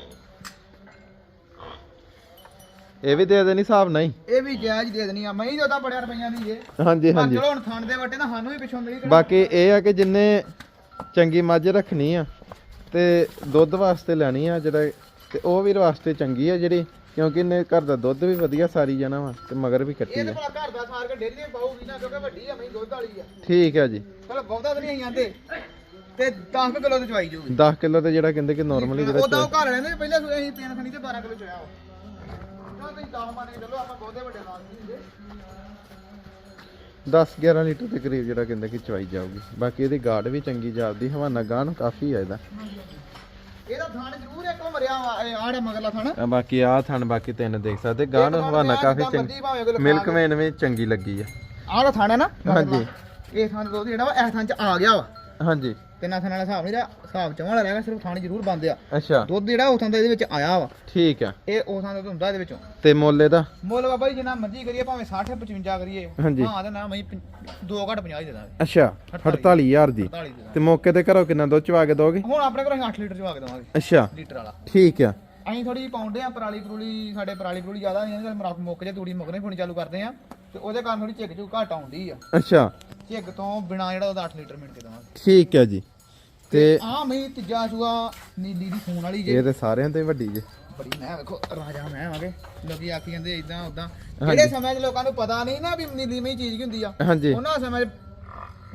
ਇਹ ਵੀ ਦੇ ਦੇਣੀ ਹਿਸਾਬ ਨਹੀਂ। ਇਹ ਵੀ ਜਾਇਜ਼ ਦੇ ਦੇਣੀ ਆ। ਮੈਂ ਹੀ ਤਾਂ ਬੜਿਆ ਰੁਪਈਆਂ ਦੀ ਜੇ। ਹਾਂਜੀ ਹਾਂਜੀ। ਚਲੋ ਹੁਣ ਥਣ ਦੇ ਵੱਟੇ ਨਾ ਸਾਨੂੰ ਵੀ ਪਿੱਛੋਂ ਮਿਲੀ ਬਾਕੀ ਇਹ ਆ ਕਿ ਜਿੰਨੇ ਚੰਗੀ ਮੱਝ ਰੱਖਣੀ ਆ ਤੇ ਦੁੱਧ ਵਾਸਤੇ ਲੈਣੀ ਆ ਜਿਹੜਾ ਤੇ ਉਹ ਵੀਰ ਵਾਸਤੇ ਚੰਗੀ ਆ ਜਿਹੜੀ ਕਿਉਂਕਿ ਇਹਨੇ ਘਰ ਦਾ ਦੁੱਧ ਵੀ ਵਧੀਆ ਸਾਰੀ ਜਾਣਾ ਵਾ ਤੇ ਮਗਰ ਵੀ ਕੱਟੀ ਇਹ ਤੇ ਆ। ਭਲਾ ਘਰ ਦਾ ਸਾਰ ਕੇ ਡੇਰੀ ਦੇ ਪਾਊਗੀ ਨਾ ਕਿਉਂਕਿ ਵੱਡੀ ਆ ਮੈਂ ਦੁੱਧ ਵਾਲੀ ਆ। ਠੀਕ ਆ ਜੀ। ਚਲੋ ਬਹੁਤਾ ਤਾਂ ਨਹੀਂ ਆਈਆਂ ਤੇ ਤੇ 10 ਕਿਲੋ ਤੇ ਚਵਾਈ ਜੂਗੀ 10 ਕਿਲੋ ਤੇ ਜਿਹੜਾ ਕਹਿੰਦੇ ਕਿ ਨਾਰਮਲੀ ਜਿਹੜਾ ਉਹਦਾ ਉਹ ਘਰ ਰਹਿੰਦੇ ਪਹਿਲੇ ਸੂਏ ਅਸੀਂ ਤਿੰਨ ਖਣੀ ਤੇ 12 ਕਿਲੋ ਚੋਇਆ ਉਹ ਤੁਸੀਂ 10 ਮੰਨ ਕੇ ਚੱਲੋ ਆਪਾਂ ਬਹੁਤੇ ਵੱਡੇ ਨਾਲ ਨਹੀਂ ਹੁੰਦੇ। 10 11 ਲੀਟਰ ਦੇ ਕਰੀਬ ਜਿਹੜਾ ਕਹਿੰਦੇ ਕਿ ਚਵਾਈ ਜਾਊਗੀ। ਬਾਕੀ ਇਹਦੀ ਗਾਰਡ ਵੀ ਚੰਗੀ ਜਾਪਦੀ ਹਵਾਨਾ ਗਾਣ ਕਾਫੀ ਆ ਇਹਦਾ। ਇਹਦਾ ਥਣ ਜ਼ਰੂਰ ਇੱਕ ਮਰਿਆ ਆੜਾ ਮਗਰਲਾ ਥਣ। ਆ ਬਾਕੀ ਆ ਥਣ ਬਾਕੀ ਤਿੰਨ ਦੇਖ ਸਕਦੇ ਗਾਣ ਹਵਾਨਾ ਕਾਫੀ ਚੰਗੀ ਮਿਲਕ ਵੀ ਚੰਗੀ ਲੱਗੀ ਆ। ਆੜਾ ਥਣ ਹੈ ਨਾ। ਹਾਂਜੀ। ਇਹ ਥਣ ਦੋ ਜਿਹੜਾ ਵਾ ਇਹ ਥਣ ਚ ਆ ਗਿਆ ਵਾ। ਹਾਂਜੀ। ਤਿੰਨਾਂ ਥਣਾਂ ਵਾਲਾ ਹਿਸਾਬ ਨਹੀਂ ਰਿਹਾ। ਹਿਸਾਬ ਚੋਂ ਵਾਲਾ ਰਹਿ ਗਿਆ ਸਿਰਫ ਥਣ ਜ਼ਰੂਰ ਬੰਦ ਆ। ਅੱਛਾ। ਦੁੱਧ ਜਿਹੜਾ ਉਹ ਥਾਂ ਦਾ ਇਹਦੇ ਵਿੱਚ ਆਇਆ ਵਾ। ਠੀਕ ਆ। ਇਹ ਉਹ ਥਾਂ ਦਾ ਹੁੰਦਾ ਇਹਦੇ ਵਿੱਚੋਂ। ਤੇ ਮੁੱਲ ਇਹਦਾ? ਮੁੱਲ ਬਾਬਾ ਜੀ ਜਿੰਨਾ ਮਰਜ਼ੀ ਕਰੀਏ ਭਾਵੇਂ 60 55 ਕਰੀਏ। ਹਾਂਜੀ। ਹਾਂ ਤੇ ਨਾ ਮੈਂ 2 ਘੱਟ 50 ਦੇ ਦਾਂਗੇ। ਅੱਛਾ 48000 ਦੀ 48 ਦੇ। ਦਾਂਗੇ ਤੇ ਮੌਕੇ ਤੇ ਘਰੋਂ ਕਿੰਨਾ ਦੁੱਧ ਚਵਾ ਕੇ ਦੋਗੇ? ਹੁਣ ਆਪਣੇ ਕੋਲ ਅਸੀਂ 8 ਲੀਟਰ ਚਵਾ ਕੇ ਦਵਾਂਗੇ। ਅੱਛਾ। ਲੀਟਰ ਵਾਲਾ। ਠੀਕ ਆ। ਅਸੀਂ ਥੋੜੀ ਪਾਉਂਦੇ ਆ ਪਰਾਲੀ ਪਰੂਲੀ ਸਾਡੇ ਪਰਾਲੀ ਪਰੂਲੀ ਜ਼ਿਆਦਾ ਨਹੀਂ ਚੱਲ ਮਰਾਕ ਮੁੱਕ ਜੇ ਤੂੜੀ ਮੁੱਕਣੇ ਫੋਣੀ ਚਾਲੂ ਕਰਦੇ ਆ ਤੇ ਉਹਦੇ ਕਾਰਨ ਥੋੜੀ ਝਿੱਗ ਝੁੱਗ ਘਟ ਆਉਂਦੀ ਆ। ਅੱਛਾ। ਝਿੱਗ ਤੋਂ ਬਿਨਾ ਜਿਹੜਾ ਉਹਦਾ 8 ਲੀਟਰ ਮਿੰਟ ਕੇ ਦਵਾਂਗੇ। ਠੀਕ ਹੈ ਜੀ। ਤੇ ਆ ਮੈਂ ਤੀਜਾ ਸੂਆ ਨੀਲੀ ਦੀ ਖੂਨ ਵਾਲੀ ਜੇ। ਇਹ ਤੇ ਸਾਰਿਆਂ ਤੇ ਵੱਡੀ ਜੇ। ਬੜੀ ਮੈਂ ਵੇਖੋ ਰਾਜਾ ਮੈਂ ਆਵਾਂਗੇ ਲੋਕੀ ਆਖੀ ਜਾਂਦੇ ਇਦਾਂ ਉਦਾਂ। ਜਿਹੜੇ ਸਮੇਂ 'ਚ ਲੋਕਾਂ ਨੂੰ ਪਤਾ ਨਹੀਂ ਨਾ ਵੀ ਨੀਲੀ ਮਈ ਚੀਜ਼ ਕੀ ਹੁੰਦੀ ਆ ਹਾਂਜੀ। ਉਹਨਾਂ ਸਮੇਂ 'ਚ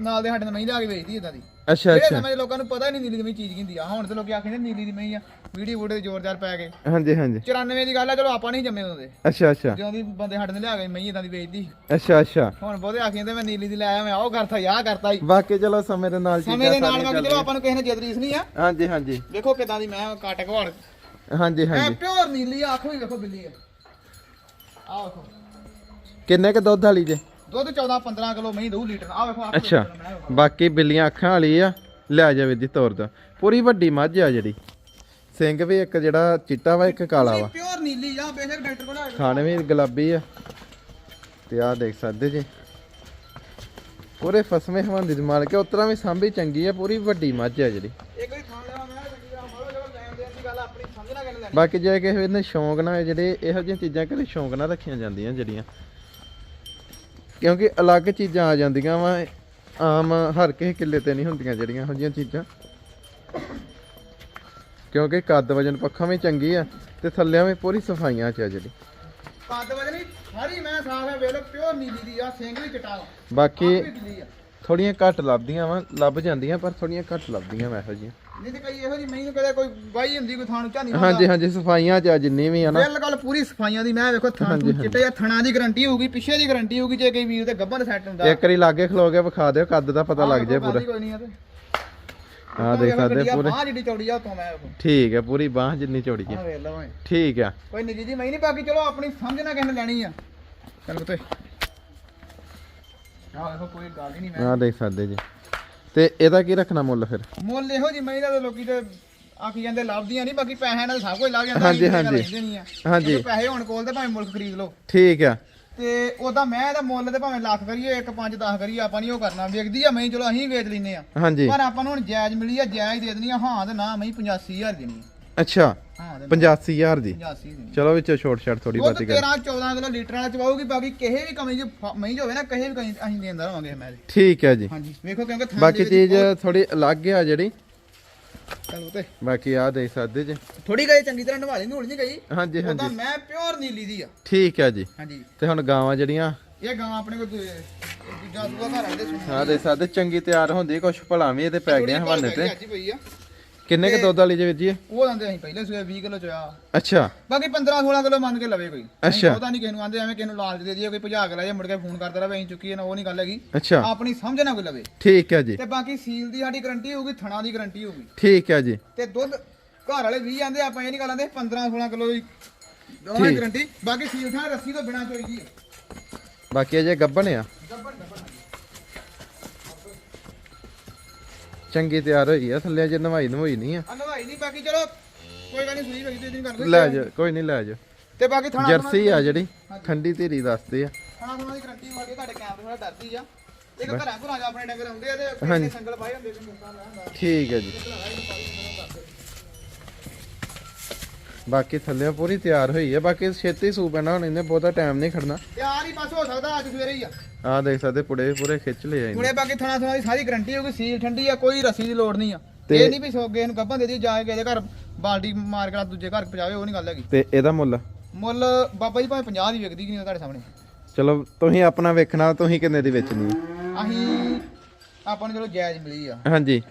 ਨਾਲ ਦੇ ਸਾਡੇ ਨਾਲ ਮਹੀਂ ਲਿਆ ਕੇ ਵੇਚਦੀ ਇਦਾਂ ਦੀ। ਅੱਛਾ ਅੱਛਾ। ਸਮੇਂ ਲੋਕਾਂ ਨੂੰ ਪਤਾ ਹੀ ਨਹੀਂ ਨੀਲੀ ਦੀ ਮਈ ਚੀਜ਼ ਕੀ ਹੁੰਦੀ ਆ। ਹੁਣ ਤੇ ਲੋਕੀ ਆਖਦੇ ਨੀਲੀ ਦੀ ਮਈ ਆ ਵੀਡੀਓ ਵੂਡੀਓ ਜ਼ੋਰਦਾਰ ਪੈ ਗਏ ਹਾਂਜੀ ਹਾਂਜੀ। 94 ਦੀ ਗੱਲ ਆ ਚਲੋ ਆਪਾਂ ਨਹੀਂ ਜੰਮੇ ਹੁੰਦੇ ਅੱਛਾ ਅੱਛਾ। ਜਦੋਂ ਦੀ ਬੰਦੇ ਸਾਡੇ ਨੇ ਲਿਆ ਕੇ ਮਈ ਇਦਾਂ ਦੀ ਵੇਚਦੀ। ਅੱਛਾ ਅੱਛਾ। ਹੁਣ ਬਹੁਤੇ ਆਖੀ ਜਾਂਦੇ ਮੈਂ ਨੀਲੀ ਦੀ ਲੈ ਆਇਆ ਮੈਂ ਆਹ ਕਰਤਾ ਯਾਹ ਕਰਤਾ ਹੀ ਬਾਕੀ ਚਲੋ ਸਮੇਂ ਦੇ ਨਾਲ ਸਮੇਂ ਦੇ ਨਾਲ ਬਾਕੀ ਚਲੋ ਆਪਾਂ ਨੂੰ ਕਿਸੇ ਨੇ ਜਦਰੀਸ ਨਹੀਂ ਆ। ਹਾਂਜੀ ਹਾਂਜੀ। ਵੇਖੋ ਕਿਦਾਂ ਦੀ ਮੈਂ ਕਾਟ ਘਵਾੜ। ਹਾਂਜੀ ਹਾਂਜੀ। ਪਿਓਰ ਨੀਲੀ ਆਖੋ ਹੀ ਵੇਖੋ ਬਿੱਲੀ ਆ। ਆਹ ਵੇਖੋ। ਕਿੰਨੇ ਕ ਦੁੱਧ ਵਾਲੀ ਜੇ? ਦੁੱਧ 14 15 ਕਿਲੋ ਮਹੀਂ ਦਊ ਲੀਟਰ। ਆ ਵੇਖੋ ਆਖੋ ਅੱਛਾ ਵੇਖੋ, ਮੈਂ ਵੇਖੋ। ਬਾਕੀ ਬਿੱਲੀਆਂ ਅੱਖਾਂ ਵਾਲੀ ਆ ਲੈ ਜਾਵੇ ਦੀ ਤੌਰ ਦਾ ਪੂਰੀ ਵੱਡੀ ਮੱਝ ਆ ਜਿਹੜੀ। ਸਿੰਘ ਵੀ ਇੱਕ ਜਿਹੜਾ ਚਿੱਟਾ ਵਾ ਇੱਕ ਕਾਲਾ ਵਾ। ਪਿਓਰ ਨੀਲੀ ਆ ਬੇਸ਼ੱਕ ਡਾਕਟਰ ਕੋਲ ਆ ਖਾਣੇ ਵੀ ਗੁਲਾਬੀ ਆ। ਤੇ ਆ ਦੇਖ ਸਕਦੇ ਜੀ। ਪੂਰੇ ਫਸਵੇਂ ਹਵਾਂਦੀ ਦੀ ਮਾਲਕ ਉਤਰਾ ਵੀ ਸਾਂਭੀ ਚੰਗੀ ਆ ਪੂਰੀ ਵੱਡੀ ਮੱਝ ਆ ਜਿਹੜੀ। ਇੱਕ ਵਾਰੀ ਖਾਣ ਲਿਆ ਮੈਂ ਚੰਗੀ ਤਰ੍ਹਾਂ ਮਾਰੋ ਜਦੋਂ ਲੈਣ ਦੇਣ ਦੀ ਗੱਲ ਆਪਣੀ ਸਮਝਣਾ ਕਿਹਨੇ ਲੈਣੀ ਬਾਕੀ ਜੇ ਕਿਸੇ ਨੇ ਸ਼ੌਂਕ ਨਾ ਜਿਹੜੇ ਇਹੋ ਜਿਹੀਆਂ ਚੀਜ਼ਾਂ ਕਦੇ ਸ਼ੌਂਕ ਨਾਲ ਰੱਖੀਆਂ ਜਾਂਦੀਆਂ ਜਿਹੜੀਆਂ ਕਿਉਂਕਿ ਅਲੱਗ ਚੀਜ਼ਾਂ ਆ ਜਾਂਦੀਆਂ ਵਾ ਆਮ ਹਰ ਕਿਸੇ ਕਿੱਲੇ ਤੇ ਨਹੀਂ ਹੁੰਦੀਆਂ ਜਿਹੜੀਆਂ ਜਿਹੀਆਂ ਚੀਜ਼ਾਂ ਕਿਉਂਕਿ ਕੱਦ ਵਜਨ ਪੱਖਾ ਵੀ ਚੰਗੀ ਆ ਤੇ ਥੱਲਿਆਂ ਵੀ ਪੂਰੀ ਸਫਾਈਆਂ ਚ ਆ ਜਿਹੜੀ ਕੱਦ ਵਜਣੀ ਸਾਰੀ ਮੈਂ ਸਾਫ਼ ਹੈ ਵੇਖ ਪਿਓਰ ਨੀਲੀ ਦੀ ਆ ਸਿੰਘ ਵੀ ਚਟਾ ਵਾ ਬਾਕੀ। ਥੋੜੀਆਂ ਘੱਟ ਲੱਭਦੀਆਂ ਵਾ ਲੱਭ ਜਾਂਦੀਆਂ ਪਰ ਥੋੜੀਆਂ ਘੱਟ ਲੱਭਦੀਆਂ ਵਾ ਇਹੋ ਜਿਹੀਆਂ। ਨਹੀਂ ਤੇ ਕਈ ਇਹੋ ਜੀ ਮੈਨੂੰ ਕਦੇ ਕੋਈ ਵਾਈ ਹੁੰਦੀ ਕੋਈ ਥਾਂ ਨੂੰ ਝਾਨੀ ਹਾਂਜੀ ਹਾਂਜੀ ਸਫਾਈਆਂ ਚ ਆ ਜਿੰਨੀ ਵੀ ਆ ਨਾ। ਬਿਲਕੁਲ ਪੂਰੀ ਸਫਾਈਆਂ ਦੀ ਮੈਂ ਵੇਖੋ ਥਾਂ ਤੋਂ ਚਿੱਟੇ ਜਾਂ ਥਣਾ ਦੀ ਗਾਰੰਟੀ ਹੋਊਗੀ ਪਿੱਛੇ ਦੀ ਗਾਰੰਟੀ ਹੋਊਗੀ ਜੇ ਕੋਈ ਵੀਰ ਤੇ ਗੱਭਣ ਸੈੱਟ ਹੁੰਦਾ। ਇੱਕ ਵਾਰੀ ਲਾਗੇ ਖਲੋ ਕੇ ਵਿਖਾ ਦਿਓ ਕੱਦ ਦਾ ਪਤਾ ਲੱਗ ਜਾਏ ਪੂਰਾ। ਆ ਤੇ। ਹਾਂ ਦੇਖ ਸਕਦੇ ਪੂਰੇ। ਬਾਹ ਜਿਹੜੀ ਚੌੜੀ ਆ ਉਤੋਂ ਮੈਂ ਠੀਕ ਹੈ ਪੂਰੀ ਬਾਹ ਜਿੰਨੀ ਚੌੜੀ ਆ। ਠੀਕ ਆ। ਕੋਈ ਨਿੱਜੀ ਜੀ ਮੈਂ ਨਹੀਂ ਬਾਕੀ ਚਲੋ ਆਪਣੀ ਸਮਝ ਨਾ ਕਿਸੇ ਲੈਣੀ ਆ। ਚੱਲ ਬਤੇ ਆ ਵੇਖੋ ਕੋਈ ਗੱਲ ਹੀ ਨਹੀਂ ਮੈਂ। ਆਹ ਦੇਖ ਸਕਦੇ ਜੀ। ਤੇ ਇਹਦਾ ਕੀ ਰੱਖਣਾ ਮੁੱਲ ਫਿਰ? ਮੁੱਲ ਇਹੋ ਜੀ ਮਹਿਲਾ ਦੇ ਲੋਕੀ ਤੇ ਆਖੀ ਜਾਂਦੇ ਲੱਭਦੀਆਂ ਨਹੀਂ ਬਾਕੀ ਪੈਸਿਆਂ ਨਾਲ ਸਭ ਕੁਝ ਲੱਭ ਜਾਂਦਾ ਹਾਂਜੀ, ਹਾਂਜੀ। ਆ। ਹਾਂਜੀ। ਪੈਸੇ ਹੋਣ ਕੋਲ ਤੇ ਭਾਵੇਂ ਮੁਲਕ ਖਰੀਦ ਲਓ। ਠੀਕ ਆ। ਤੇ ਉਹਦਾ ਮੈਂ ਇਹਦਾ ਮੁੱਲ ਤੇ ਭਾਵੇਂ ਲੱਖ ਕਰੀਏ 1 5 10 ਕਰੀਏ ਆਪਾਂ ਨਹੀਂ ਉਹ ਕਰਨਾ। ਵੇਖਦੀ ਆ ਮੈਂ ਚਲੋ ਅਸੀਂ ਵੇਚ ਲੈਨੇ ਆ। ਹਾਂਜੀ। ਪਰ ਆਪਾਂ ਨੂੰ ਹੁਣ ਜਾਇਜ਼ ਮਿਲੀ ਆ ਜਾਇਜ਼ ਦੇ ਦੇਣੀ ਆ ਹਾਂ ਤੇ ਨਾ ਮੈਂ 85000 ਦੇਣੀ ਆ। ਅੱਛਾ। ਹਾਂ ਤੇ 85000 ਦੀ। 85 ਦੇਣੀ ਚਲੋ ਵਿੱਚੋਂ ਛੋਟ ਛਾਟ ਥੋੜੀ ਉਹ ਬਹੁਤੀ ਕਰ। 13 14 ਕਿਲੋ ਲੀਟਰ ਵਾਲਾ ਚਵਾਉਗੀ ਬਾਕੀ ਕਿਸੇ ਵੀ ਕਮੀ ਚ ਮਹੀਂ ਹੋਵੇ ਨਾ ਕਿਸੇ ਵੀ ਕਮੀ ਅਸੀਂ ਦੇਂਦਾ ਰਹਾਂਗੇ ਮੈਂ ਠੀਕ ਹੈ ਜੀ। ਹਾਂਜੀ ਵੇਖੋ ਕਿਉਂਕਿ ਥਾਂ ਬਾਕੀ ਚੀਜ਼ ਥੋੜੀ ਅਲੱਗ ਆ ਜਿਹੜੀ। ਚਲੋ ਤੇ। ਬਾਕੀ ਆ ਦੇਖ ਸਕਦੇ ਜੀ। ਥੋੜੀ ਗਈ ਚੰਗੀ ਤਰ੍ਹਾਂ ਨਵਾਲੀ ਨੂਲ ਨਹੀਂ ਗਈ। ਹਾਂਜੀ ਹਾਂਜੀ। ਮੈਂ ਪਿਓਰ ਨੀਲੀ ਦੀ ਆ। ਠੀਕ ਹੈ ਜੀ। ਹਾਂਜੀ। ਤੇ ਹੁਣ ਗਾਵਾਂ ਜਿਹੜੀਆਂ ਇਹ ਗਾਂ ਆਪਣੇ ਕੋਲ ਦੂ- ਦੂਜਾ ਦੂਆ ਘਰ ਆਉਂਦੇ ਸੁਣ ਆ ਦੇਖ ਸਕਦੇ ਚੰਗੀ ਤਿਆਰ ਹੁੰਦੀ ਕੁਛ ਭਲਾ ਵੀ ਇਹਦੇ ਪੈ ਗਏ ਹਵਾਨੇ ਤੇ। ਕਿੰਨੇ ਕ ਦੁੱਧ ਵਾਲੀ ਜੀ ਵੀਰ ਜੀ? ਇਹ? ਉਹ ਆਂਦੇ ਅਸੀਂ ਪਹਿਲੇ ਸੂਏ 20 ਕਿਲੋ ਚੋਇਆ ਅੱਛਾ। ਬਾਕੀ 15 16 ਕਿਲੋ ਮੰਨ ਕੇ ਲਵੇ ਕੋਈ। ਅੱਛਾ। ਉਹਦਾ ਨਹੀਂ ਕਿਸੇ ਨੂੰ ਆਂਦੇ ਐਵੇਂ ਕਿਸੇ ਨੂੰ ਲਾਲਚ ਦੇ ਦਈਏ ਕੋਈ ਭਜਾ ਕੇ ਲੈ ਜਾ ਮੁੜ ਕੇ ਫੋਨ ਕਰਦਾ ਰਹੇ ਅਸੀਂ ਚੁੱਕੀ ਨਾ ਉਹ ਨਹੀਂ ਗੱਲ ਹੈਗੀ। ਅੱਛਾ। ਆਪਣੀ ਸਮਝ ਨਾ ਕੋਈ ਲਵੇ। ਠੀਕ ਹੈ ਜੀ। ਤੇ ਬਾਕੀ ਸੀਲ ਦੀ ਸਾਡੀ ਗਾਰੰਟੀ ਹੋਊਗੀ ਥਣਾ ਦੀ ਗਾਰੰਟੀ ਹੋਊਗੀ। ਠੀਕ ਹੈ ਜੀ। ਤੇ ਦੁੱਧ ਘਰ ਵਾਲੇ 20 ਆਂਦੇ ਆਪਾਂ ਇਹ ਨਹੀਂ ਗੱਲ ਆਂਦੇ 15 16 ਕਿਲੋ ਦੀ ਉਹਨਾਂ ਠੀਕ। ਗਾਰੰਟੀ ਬਾਕੀ ਸੀਲ ਥਾਂ ਰੱਸੀ ਤੋਂ ਬਿਨਾ ਚੋਈ ਦੀ ਬਾਕੀ ਅਜੇ ਗੱਬਣ ਆ। ਚੰਗੀ ਤਿਆਰ ਹੋਈ ਆ ਥੱਲੇ ਜੇ ਨਵਾਈ ਨਵਾਈ ਨਹੀਂ ਆ। ਅਨਵਾਈ ਨਹੀਂ ਬਾਕੀ ਚਲੋ ਕੋਈ ਗੱਲ ਨਹੀਂ ਸੂਈ ਤੇ ਨਹੀਂ ਕਰਦੇ ਲੈ ਜਾ ਕੋਈ ਨਹੀਂ ਲੈ ਜਾ ਤੇ ਬਾਕੀ ਥਣਾ ਜਰਸੀ ਆ ਜਿਹੜੀ ਠੰਡੀ ਧੀਰੀ ਦੱਸਦੇ ਆ। ਥਣਾ ਥਣਾ ਦੀ ਗਾਰੰਟੀ ਵਾਲੀ ਤੁਹਾਡੇ ਕੈਮਰੇ ਥੋੜਾ ਡਰਦੀ ਆ। ਇੱਕ ਘਰਾਂ ਘਰਾਂ 'ਚ ਆਪਣੇ ਡੰਗਰ ਆਉਂਦੇ ਆ ਤੇ ਸੰਗਲ ਪਾਏ ਹੁੰਦੇ ਤੇ ਮੁੰਡਾ ਹੁੰਦਾ ਠੀਕ ਹੈ ਜੀ। ਬਾਕੀ ਥੱਲੇ ਪੂਰੀ ਤਿਆਰ ਹੋਈ ਹੈ ਬਾਕੀ ਛੇਤੀ ਸੂ ਪੈਣਾ ਹੁਣ ਇਹਨੇ ਬਹੁਤਾ ਟਾਈਮ ਨਹੀਂ ਖੜਨਾ। ਯਾਰ ਹੀ ਬਸ ਹੋ ਸਕਦਾ ਅੱਜ ਸਵੇਰੇ ਹੀ ਆ। ਆਹ ਦੇਖ ਸਕਦੇ ਪੁੜੇ ਪੂਰੇ ਖਿੱਚ ਲਏ ਆ ਇਹਨੇ। ਹੁਣੇ ਬਾਕੀ ਥਣਾ ਥਣਾ ਦੀ ਸਾਰੀ ਗਾਰੰਟੀ ਹੋਊਗੀ ਸੀਲ ਠੰਡੀ ਆ ਕੋਈ ਰੱਸੀ ਦੀ ਲੋੜ ਨਹੀਂ ਆ। ਤੇ- ਇਹ ਨਹੀਂ ਵੀ ਸੋਗੇ ਨੂੰ ਗੱਭਾਂ ਦੇ ਦੀ ਜਾ ਕੇ ਇਹਦੇ ਘਰ ਬਾਲਟੀ ਮਾਰ ਕੇ ਦੂਜੇ ਘਰ ਪਜਾਵੇ ਉਹ ਨਹੀਂ ਗੱਲ ਹੈਗੀ। ਤੇ ਇਹਦਾ ਮੁੱਲ? ਮੁੱਲ ਬਾਬਾ ਜੀ ਭਾਵੇਂ 50 ਦੀ ਵਿਕਦੀ ਕਿ ਨਹੀਂ ਤੁਹਾਡੇ ਸਾਹਮਣੇ? ਚਲੋ ਤੁਸੀਂ ਆਪਣਾ ਵੇਖਣਾ ਤੁਸੀਂ ਕਿੰਨੇ ਦੀ ਵੇਚਣੀ ਹੈ ਅਸੀਂ ਆਪਾਂ ਨੂੰ ਚਲੋ ਜਾਇਜ਼ ਮਿਲੀ ਆ। ਹਾਂਜੀ।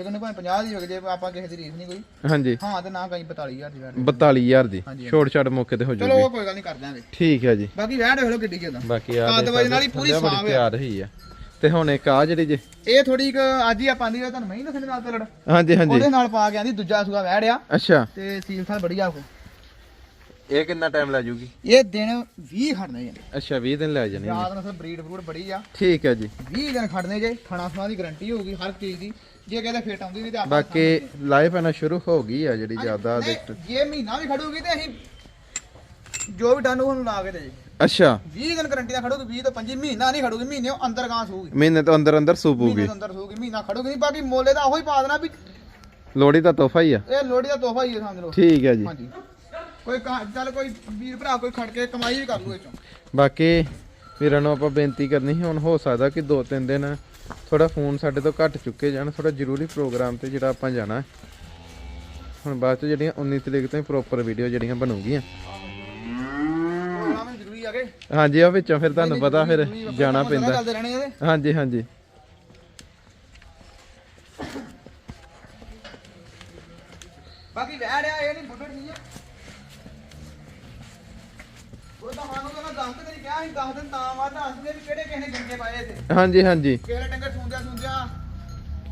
ਲੇਕਿਨ ਭਾਵੇਂ 50 ਦੀ ਵਿਕ ਜੇ ਆਪਾਂ ਕਿਸੇ ਦੀ ਰੀਸ ਨਹੀਂ ਕੋਈ। ਹਾਂਜੀ। ਹਾਂ ਤੇ ਨਾ ਕਹੀਂ 45000 ਦੀ ਵੈਟ। 42000 ਦੀ। ਛੋਟ ਛਾਟ ਮੌਕੇ ਤੇ ਹੋ ਚਲੋ ਜੂਗੀ। ਉਹ ਕੋਈ ਗੱਲ ਨਹੀਂ ਕਰ ਦਿਆਂਗੇ ਠੀਕ ਹੈ ਜੀ। ਬਾਕੀ ਵੈਟ ਲਓ ਕਿੱਡੀ ਕਿਦਾਂ ਬਾਕੀ ਆ ਕੱਦ ਵਜਨ ਵਾਲੀ ਪੂਰੀ ਸਾਫ਼ ਆ। ਤਿਆਰ ਹੋਈ ਆ। ਤੇ ਹੁਣ ਇੱਕ ਆ ਜਿਹੜੀ ਜੇ ਇਹ ਥੋੜੀ ਕੁ ਅੱਜ ਹੀ ਆਪਾਂ ਦੀ ਤੁਹਾਨੂੰ ਮੈਂ ਹੀ ਦੱਸਣ ਨਾਲ ਤੇ ਲੜ ਹਾਂਜੀ ਹਾਂਜੀ। ਉਹਦੇ ਨਾਲ ਪਾ ਕੇ ਆਂਦੀ ਦੂਜਾ ਸੂਆ ਵੈੜ ਆ। ਅੱਛਾ। ਤੇ ਸੀਲ ਸਾਲ ਬੜੀ ਆ ਕੋ ਇਹ ਕਿੰਨਾ ਟਾਈਮ ਲੈ ਜੂਗੀ? ਇਹ ਦਿਨ 20 ਖੜਨੇ ਜੇ ਅੱਛਾ 20 ਦਿਨ ਲੈ ਜਾਣੀ ਯਾਦ ਨਾਲ ਬਰੀਡ ਫਰੂਟ ਬੜੀ ਆ। ਠੀਕ ਹੈ ਜੀ। 20 ਦਿਨ ਖੜਨੇ ਜੇ ਖਾਣਾ ਖਾਣਾ ਦੀ ਗਾਰੰਟੀ ਹੋਊਗੀ ਹਰ ਚੀਜ਼ ਦੀ। ਜੇ ਕਹਿੰਦੇ ਫਿੱਟ ਆਉਂਦੀ ਨਹੀਂ ਤੇ ਆਪਾਂ ਬਾਕੀ ਲਾਈਫ ਪੈਣਾ ਸ਼ੁਰੂ ਹੋ ਗਈ ਆ ਜਿਹੜੀ ਜ਼ਿਆਦਾ ਅਡਿਕਟ ਜੇ ਮਹੀਨਾ ਵੀ ਖੜੂਗੀ ਤੇ ਅਸੀਂ ਜੋ ਵੀ ਡਨ ਉਹਨੂੰ ਲਾ ਕੇ ਦੇ ਅੱਛਾ। 20 ਦਿਨ ਗਾਰੰਟੀ ਦਾ ਖੜੂਗੀ 20 ਤੋਂ 25 ਮਹੀਨਾ ਨਹੀਂ ਖੜੂਗੀ ਮਹੀਨੇ ਅੰਦਰ ਗਾਂ ਸੂਗੀ ਮਹੀਨੇ ਤੋਂ ਅੰਦਰ ਅੰਦਰ ਮਹੀਨੇ ਸੂਪੂਗੀ ਤੋਂ ਅੰਦਰ ਸੂਗੀ ਮਹੀਨਾ ਖੜੂਗੀ ਨਹੀਂ ਬਾਕੀ ਮੋਲੇ ਦਾ ਉਹੀ ਪਾ ਦੇਣਾ ਵੀ ਲੋੜੀ ਦਾ ਤੋਹਫਾ ਹੀ ਆ। ਇਹ ਲੋੜੀ ਦਾ ਤੋਹਫਾ ਹੀ ਹੈ ਸਮਝ ਲਓ। ਠੀਕ ਹੈ ਜੀ। ਹਾਂਜੀ। ਕੋਈ ਚੱਲ ਕੋਈ ਵੀਰ ਭਰਾ ਕੋਈ ਖੜ ਕੇ ਕਮਾਈ ਵੀ ਕਰ ਲੂ ਇਹ ਚੋਂ ਬਾਕੀ ਵੀਰਾਂ ਨੂੰ ਆਪਾਂ ਬੇਨਤੀ ਕਰਨੀ ਸੀ ਹੁਣ ਹੋ ਸਕਦਾ ਕਿ ਦੋ ਤਿੰਨ ਦਿਨ ਥੋੜਾ ਫੋਨ ਸਾਡੇ ਤੋਂ ਘੱਟ ਚੁੱਕੇ ਜਾਣ ਥੋੜਾ ਜ਼ਰੂਰੀ ਪ੍ਰੋਗਰਾਮ ਤੇ ਜਿਹੜਾ ਆਪਾਂ ਜਾਣਾ। ਹੁਣ ਬਾਅਦ ਚ ਜਿਹੜੀਆਂ 19 ਤਰੀਕ ਤੋਂ ਪ੍ਰੋਪਰ ਵੀਡੀਓ ਜਿਹੜੀਆਂ ਬਣੂਗੀਆਂ। ਆ ਹਾਂਜੀ ਉਹ ਵਿੱਚੋਂ ਫਿਰ ਤੁਹਾਨੂੰ ਪਤਾ ਫਿਰ ਜਾਣਾ ਪੈਂਦਾ। ਹਾਂਜੀ ਹਾਂਜੀ। ਬਾਕੀ ਵੈੜ ਆ ਇਹ ਨਹੀਂ ਬੁੱਢੜ ਨਹੀਂ ਆ ਉਹ ਤਾਂ ਮਾਨੂੰ ਕਹਿੰਦਾ ਦੱਸ ਤੇ ਕਿਹਾ ਸੀ ਦੱਸ ਦਿਨ ਤਾਂ ਵਾ ਦੱਸਦੇ ਵੀ ਕਿਹੜੇ ਕਿਸੇ ਨੇ ਗੰਗੇ ਪਾਏ ਤੇ ਹਾਂਜੀ ਹਾਂਜੀ। ਕਿਹੜੇ ਡੰਗਰ ਸੁੰਦਿਆ ਸੁੰਦਿਆ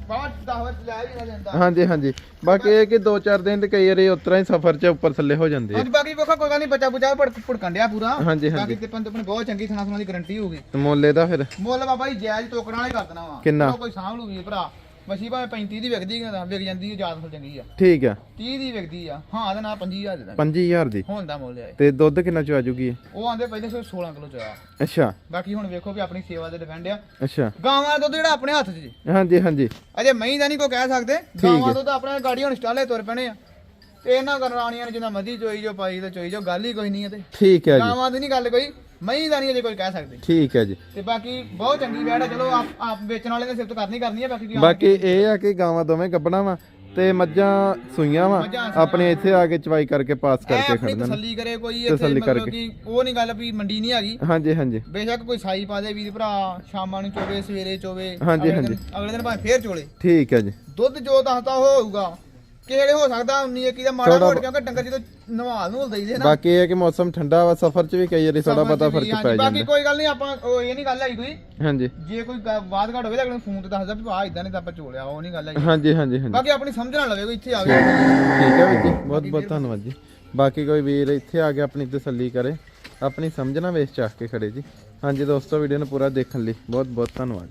ਬਾਅਦ 10 ਵਜੇ ਲੈ ਵੀ ਨਾ ਜਾਂਦਾ। ਹਾਂਜੀ ਹਾਂਜੀ। ਬਾਕੀ ਇਹ ਕਿ ਦੋ ਚਾਰ ਦਿਨ ਤੇ ਕਈ ਵਾਰੀ ਉਤਰਾ ਹੀ ਸਫ਼ਰ 'ਚ ਉੱਪਰ ਥੱਲੇ ਹੋ ਜਾਂਦੇ ਆ। ਬਾਕੀ ਵੇਖੋ ਕੋਈ ਗੱਲ ਨਹੀਂ ਬੱਚਾ ਬੁਚਾ ਭੜਕ ਭੜਕਣ ਡਿਆ ਪੂਰਾ। ਹਾਂਜੀ, ਹਾਂਜੀ। ਬਾਕੀ ਤੇ ਪੰਜ ਆਪਣੇ ਬਹੁਤ ਚੰਗੀ ਥਣਾ ਥਣਾ ਦੀ ਗਾਰੰਟੀ ਹੋਊਗੀ ਤੇ ਮੁੱਲ ਇਹਦਾ ਫਿਰ? ਮੁੱਲ ਬਾਬਾ ਜੀ ਜਾਇਜ਼ ਟੋਕਣ ਵਾਲੇ ਕਰ ਦੇਣਾ ਵਾ। ਕਿੰਨਾ? ਚਲੋ ਕੋਈ ਸਾਂਭ ਲੂ ਵੀਰ ਭਰਾ। ਮੱਛੀ ਭਾਵੇਂ 35 ਦੀ ਵਿਕਦੀ ਕਿ ਨਾ ਵਿਕ ਜਾਂਦੀ ਹੈ ਜ਼ਿਆਦਾ ਫਲ ਚੰਗੀ ਆ। ਠੀਕ ਆ। 30 ਦੀ ਵਿਕਦੀ ਆ ਹਾਂ ਤੇ ਨਾ 25000 ਦੇ ਦਾਂਗੇ। 5000 ਦੀ। ਹੁਣ ਦਾ ਮੁੱਲ ਹੈ ਤੇ ਦੁੱਧ ਕਿੰਨਾ ਚ ਆ ਜੂਗੀ ਇਹ? ਉਹ ਆਂਦੇ ਪਹਿਲੇ ਸਿਰ 16 ਕਿਲੋ ਚ ਆ। ਅੱਛਾ। ਬਾਕੀ ਹੁਣ ਵੇਖੋ ਵੀ ਆਪਣੀ ਸੇਵਾ ਤੇ ਡਿਪੈਂਡ ਆ। ਅੱਛਾ। ਗਾਵਾਂ ਦਾ ਦੁੱਧ ਜਿਹੜਾ ਆਪਣੇ ਹੱਥ 'ਚ ਜੀ। ਹਾਂਜੀ ਹਾਂਜੀ। ਅਜੇ ਮਹੀਂ ਦਾ ਨਹੀਂ ਕੋਈ ਕਹਿ ਸਕਦੇ। ਗਾਵਾਂ ਦਾ ਦੁੱਧ ਆਪਣੇ ਗਾੜੀ ਹੁਣ ਸਟਾਲੇ ਤੁਰ ਪੈਣੇ ਆ। ਤੇ ਇਹਨਾਂ ਗਰਾਣੀਆਂ ਨੇ ਜਿੰਨਾ ਮਰਜ਼ੀ ਚੋਈ ਜੋ ਪਾਈ ਤੇ ਚੋਈ ਜੋ ਗੱਲ ਹੀ ਕੋਈ ਨਹੀਂ ਹੈ ਤੇ। ਠੀਕ ਹੈ ਜੀ। ਗਾਵਾਂ ਦੀ ਨਹੀਂ ਗੱਲ ਕੋਈ। ਮਹੀਂ ਦਾ ਨਹੀਂ ਅਜੇ ਕੋਈ ਕਹਿ ਸਕਦੇ। ਠੀਕ ਹੈ ਜੀ। ਤੇ ਬਾਕੀ ਬਹੁਤ ਚੰਗੀ ਵੈੜ ਆ ਚਲੋ ਆਪ ਆਪ ਵੇਚਣ ਵਾਲੇ ਨੇ ਸਿਫਤ ਕਰਨੀ ਕਰਨੀ ਹੈ ਬਾਕੀ ਬਾਕੀ ਇਹ ਆ ਕਿ ਗਾਵਾਂ ਦੋਵੇਂ ਗੱਬਣਾ ਵਾ ਤੇ ਮੱਝਾਂ ਸੂਈਆਂ ਵਾ। ਆਪਣੇ ਇੱਥੇ ਆ ਕੇ ਚਵਾਈ ਕਰਕੇ ਪਾਸ ਕਰਕੇ ਖੜਨਾ ਤਸੱਲੀ ਕਰੇ ਕੋਈ ਇੱਥੇ ਮਤਲਬ। ਕਿ ਉਹ ਨਹੀਂ ਗੱਲ ਵੀ ਮੰਡੀ ਨਹੀਂ ਹੈਗੀ। ਹਾਂਜੀ ਹਾਂਜੀ। ਬੇਸ਼ੱਕ ਕੋਈ ਸਾਈ ਪਾ ਦੇ ਵੀਰ ਭਰਾ ਸ਼ਾਮਾਂ ਨੂੰ ਚੋਵੇ ਸਵੇਰੇ ਚੋਵੇ ਹਾਂਜੀ, ਹਾਂਜੀ। ਅਗਲੇ ਦਿਨ ਭਾਵੇਂ ਫੇਰ ਚੋਲੇ। ਠੀਕ ਹੈ ਜੀ। ਦੁੱਧ ਜੋ ਦੱਸਦਾ ਹੋਊਗਾ। ਕਿਹੜੇ ਹੋ ਸਕਦਾ 19 21 ਦਾ ਮਾੜਾ ਥੋੜ੍ਹਾ ਮੋੜ ਕਿਉਂਕਿ ਡੰਗਰ ਜਦੋਂ ਨਵਾਲ ਨੂੰ ਦਈਦੇ ਨਾ। ਬਾਕੀ ਇਹ ਹੈ ਕਿ ਮੌਸਮ ਠੰਡਾ ਵਾ ਸਫ਼ਰ 'ਚ ਵੀ ਕਈ ਵਾਰੀ ਸਫ਼ਰ 'ਚ ਪਤਾ ਵੀ, ਫ਼ਰਕ ਹਾਂਜੀ, ਪੈ ਬਾਕੀ ਜਾਂਦਾ। ਕੋਈ ਗੱਲ ਨਹੀਂ ਆਪਾਂ ਉਹ ਇਹ ਨਹੀਂ ਗੱਲ ਹੈਗੀ ਕੋਈ। ਹਾਂਜੀ। ਜੇ ਕੋਈ ਗ- ਬਾਤ ਘਾਟ ਹੋਵੇ ਤਾਂ ਅਗਲੇ ਨੂੰ ਫੋਨ ਤੇ ਦੱਸਦਾ ਵੀ ਆ ਇਦਾਂ ਨਹੀਂ ਤਾਂ ਆਪਾਂ ਚੋਲਿਆ ਉਹ ਨਹੀਂ ਗੱਲ ਹੈਗੀ ਹਾਂਜੀ ਹਾਂਜੀ ਹਾਂਜੀ। ਬਾਕੀ ਆਪਣੀ ਸਮਝ ਨਾਲ ਲਵੇ ਕੋਈ ਇੱਥੇ ਆਵੇ ਠੀਕ ਹੈ ਵੀਰ ਜੀ ਬਹੁਤ ਬਹੁਤ ਧੰਨਵਾਦ ਜੀ। ਬਾਕੀ ਕੋਈ ਵੀਰ ਇੱਥੇ ਆ ਕੇ ਆਪਣੀ ਤਸੱਲੀ ਕਰੇ ਆਪਣੀ ਸਮਝ ਨਾ ਵੇਚ ਚਾਹ ਕੇ ਖੜੇ ਜੀ। ਹਾਂਜੀ ਦੋਸਤੋ ਵੀਡੀਓ ਨੂੰ ਪੂਰਾ ਦੇਖਣ ਲਈ ਬਹੁਤ ਬਹੁਤ ਧੰਨਵਾਦ।